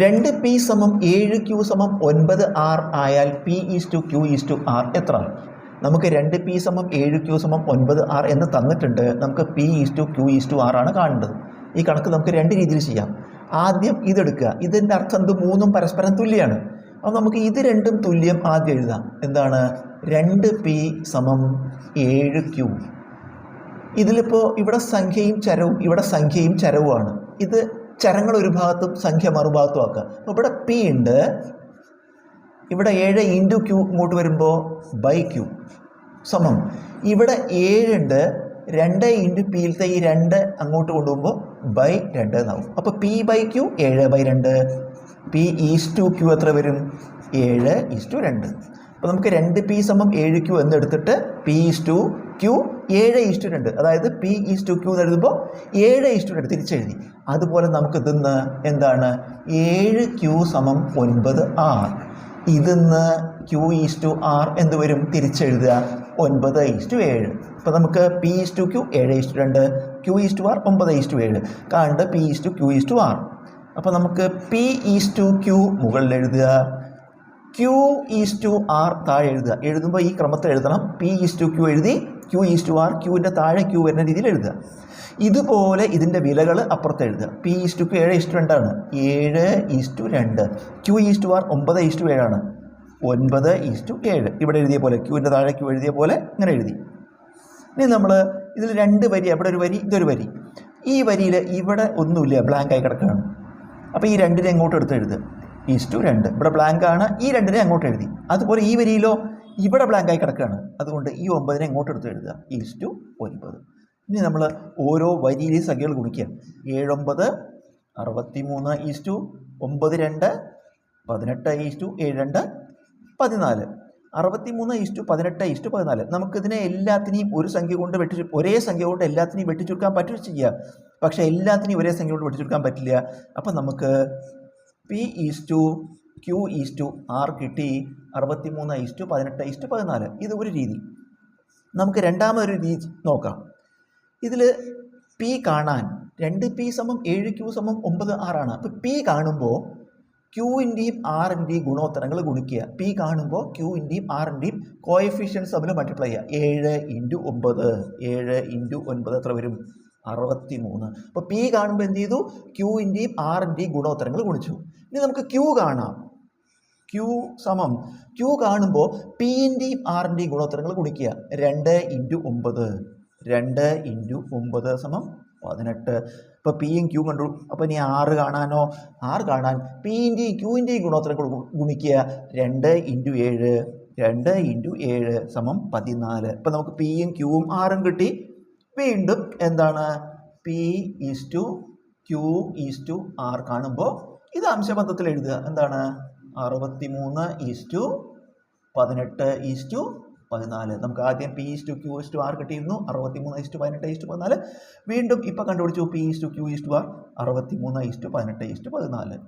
രണ്ട് പി സമം ഏഴ് ക്യൂ സമം ഒൻപത് ആർ ആയാൽ P is to Q is to R എത്ര? നമുക്ക് രണ്ട് പി സമം ഏഴ് ക്യൂ സമം ഒൻപത് ആർ എന്ന് തന്നിട്ടുണ്ട്. നമുക്ക് P is to Q is to R ആണ് കാണേണ്ടത് ഈ കണക്ക് നമുക്ക് രണ്ട് രീതിയിൽ ചെയ്യാം. ആദ്യം ഇതെടുക്കുക. ഇതിന്റെ അർത്ഥം ഇത് മൂന്നും പരസ്പരം തുല്യമാണ് അപ്പോൾ നമുക്ക് ഇത് രണ്ടും തുല്യം ആദ്യം എഴുതാം. എന്താണ്? രണ്ട് പി സമം ഏഴ് ക്യൂ ഇതിലിപ്പോൾ ഇവിടെ സംഖ്യയും ചരവും ഇവിടെ സംഖ്യയും ചരവുമാണ്. ഇത് ചരങ്ങൾ ഒരു ഭാഗത്തും സംഖ്യ മറുഭാഗത്തും ആക്കുക. അപ്പോൾ ഇവിടെ പി ഉണ്ട്. ഇവിടെ ഏഴ് ഇന്റു ക്യൂ ഇങ്ങോട്ട് വരുമ്പോൾ ബൈ ക്യൂ സമം. ഇവിടെ ഏഴുണ്ട് രണ്ട് ഇന്റു പിയിലത്തെ ഈ രണ്ട് അങ്ങോട്ട് കൊണ്ടുപോകുമ്പോൾ ബൈ രണ്ട് എന്നാവും. അപ്പോൾ പി ബൈ ക്യൂ ഏഴ് ബൈ രണ്ട്. പി ഈസ് ടു ക്യൂ എത്ര വരും? ഏഴ് ഈസ് ടു രണ്ട്. അപ്പോൾ നമുക്ക് രണ്ട് പി സമം ഏഴ് ക്യൂ എന്നെടുത്തിട്ട് പി ഈസ് ടു ക്യൂ ഏഴ് ഈസ് ടു രണ്ട് അതായത് പി ഈസ് ടു ക്യൂ എന്ന് എഴുതുമ്പോൾ ഏഴ് ഈസ് ടു രണ്ട് തിരിച്ചെഴുതി അതുപോലെ നമുക്ക് ഇതിന്ന് എന്താണ് ഏഴ് ക്യൂ സമം ഒൻപത് ആർ ഇതിന്ന് ക്യൂ ഈസ് ടു ആർ എന്ത് വരും തിരിച്ചെഴുതുക ഒൻപത് ഈസ് ടു ഏഴ് അപ്പോൾ നമുക്ക് പി ഈസ് ടു ക്യൂ ഏഴ് ഈസ് ടു രണ്ട് ക്യൂ ഈസ് ടു ആർ ഒമ്പത് ഈസ് ടു ഏഴ് കാണുന്നത് P is to Q is to R അപ്പോൾ നമുക്ക് പി ഈസ് ടു ക്യൂ മുകളിൽ എഴുതുക ക്യൂ ഈസ് ടു ആർ താഴെ എഴുതുക എഴുതുമ്പോൾ ഈ ക്രമത്തിൽ എഴുതണം പി ഈസ് ടു ക്യൂ എഴുതി ക്യൂ ഈസ് ടു ആർ ക്യൂവിന്റെ താഴെ ക്യൂ വരുന്ന രീതിയിൽ എഴുതുക. ഇതുപോലെ ഇതിന്റെ വിലകൾ അപ്പുറത്ത് എഴുതുക. പി ഈസ് ടു ക്യൂ ഏഴ് ഈസ് ടു രണ്ടാണ്. ഏഴ് ഈസ് ടു രണ്ട്. ക്യൂ ഈസ് ടു ആർ ഒമ്പത് ഈസ് ടു ഏഴാണ്. ഒൻപത് ഈസ് ടു ഏഴ്. ഇവിടെ എഴുതിയ പോലെ ക്യൂവിന്റെ താഴെ ക്യൂ എഴുതിയ പോലെ ഇങ്ങനെ എഴുതി. ഇനി നമ്മൾ ഇതിൽ രണ്ട് വരി അവിടെ ഒരു വരി ഇതൊരു വരി. ഈ വരിയിൽ ഇവിടെ ഒന്നുമില്ല ബ്ലാങ്ക് ആയി കിടക്കുകയാണ്. അപ്പോൾ ഈ രണ്ടിനെ എങ്ങോട്ട് എടുത്ത് എഴുതുക. ഈസ് ടു രണ്ട്. ഇവിടെ ബ്ലാങ്ക് ആണ്. ഈ രണ്ടിനെ അങ്ങോട്ട് എഴുതി. അതുപോലെ ഈ വരിയിലോ ഇവിടെ ബ്ലാങ്ക് ആയി കിടക്കുകയാണ്. അതുകൊണ്ട് ഈ ഒമ്പതിനെ അങ്ങോട്ട് എടുത്ത് എഴുതുക. ഈസ് ടു ഒൻപത്. ഇനി നമ്മൾ ഓരോ വരിയിലെ സംഖ്യകൾ ഗുണിക്കുക. ഏഴൊമ്പത് അറുപത്തി മൂന്ന് ഈസ് ടു ഒമ്പത് രണ്ട് പതിനെട്ട് ഈസ് ടു ഏഴ് രണ്ട് പതിനാല്. അറുപത്തി മൂന്ന് ഈസ് ടു പതിനെട്ട് ഈസ് ടു പതിനാല്. നമുക്കിതിനെ എല്ലാത്തിനെയും ഒരു സംഖ്യ കൊണ്ട് വെട്ടി ഒരേ സംഖ്യ കൊണ്ട് എല്ലാത്തിനെയും വെട്ടിച്ചുരുക്കാൻ പറ്റുക ചെയ്യുക. പക്ഷേ എല്ലാത്തിനെയും ഒരേ സംഖ്യ കൊണ്ട് വെട്ടിച്ചുരുക്കാൻ പറ്റില്ല. അപ്പം നമുക്ക് P is to Q is to R കിട്ടി അറുപത്തി മൂന്ന് ഈസ് ടു പതിനെട്ട് ഈസ് ടു പതിനാല്. ഇത് ഒരു രീതി. നമുക്ക് രണ്ടാമതൊരു രീതി നോക്കാം. ഇതിൽ പി കാണാൻ രണ്ട് പി സമം ഏഴ് ക്യൂ സമം ഒമ്പത് ആറാണ് അപ്പോൾ പി കാണുമ്പോൾ ക്യൂവിന്റെയും ആറിന്റെയും ഗുണോത്തരങ്ങൾ ഗുണിക്കുക. പി കാണുമ്പോൾ ക്യൂവിന്റെയും ആറിന്റെയും കോയഫിഷ്യൻസ് തമ്മിൽ മൾട്ടിപ്ലൈ ചെയ്യുക. ഏഴ് ഇന്റു ഒമ്പത്. ഏഴ് ഇന്റു ഒൻപത് എത്ര വരും? അറുപത്തി മൂന്ന് അപ്പോൾ പി കാണുമ്പോൾ എന്ത് ചെയ്തു? ക്യൂവിന്റെയും ആറിന്റെയും ഗുണോത്തരങ്ങൾ ഗുണിച്ചു. ഇനി നമുക്ക് ക്യൂ കാണാം. ക്യൂ സമം. ക്യൂ കാണുമ്പോൾ പിന്റെയും ആറിന്റെയും ഗുണോത്തരങ്ങൾ കുടിക്കുക രണ്ട് ഇന്റു ഒമ്പത്. രണ്ട് ഇന്റു ഒമ്പത് സമം പതിനെട്ട്. ഇപ്പോൾ പിയും ക്യൂ കണ്ടു. അപ്പോൾ ഇനി ആറ് കാണാനോ? ആറ് കാണാൻ പിന്റെയും ക്യൂവിന്റെയും ഗുണോത്തരങ്ങൾ ഗുണിക്കുക. രണ്ട് ഇന്റു ഏഴ്. രണ്ട് ഇന്റു ഏഴ് സമം പതിനാല്. ഇപ്പം നമുക്ക് പിയും ക്യൂവും ആറും കിട്ടി. വീണ്ടും എന്താണ് P is to Q is to R കാണുമ്പോൾ ഇത് അംശബന്ധത്തിൽ എഴുതുക എന്താണ് അറുപത്തി മൂന്ന് ഈസ് ടു പതിനെട്ട് ഈസ് ടു പതിനാല് നമുക്ക് ആദ്യം P is to Q is to R കിട്ടിയിരുന്നു അറുപത്തി മൂന്ന് ഈസ് ടു പതിനെട്ട് ഈസ് ടു പതിനാല് വീണ്ടും ഇപ്പോൾ കണ്ടുപിടിച്ചു P is to Q is to R അറുപത്തി മൂന്ന് ഈസ് ടു പതിനെട്ട് ഈസ് ടു പതിനാല്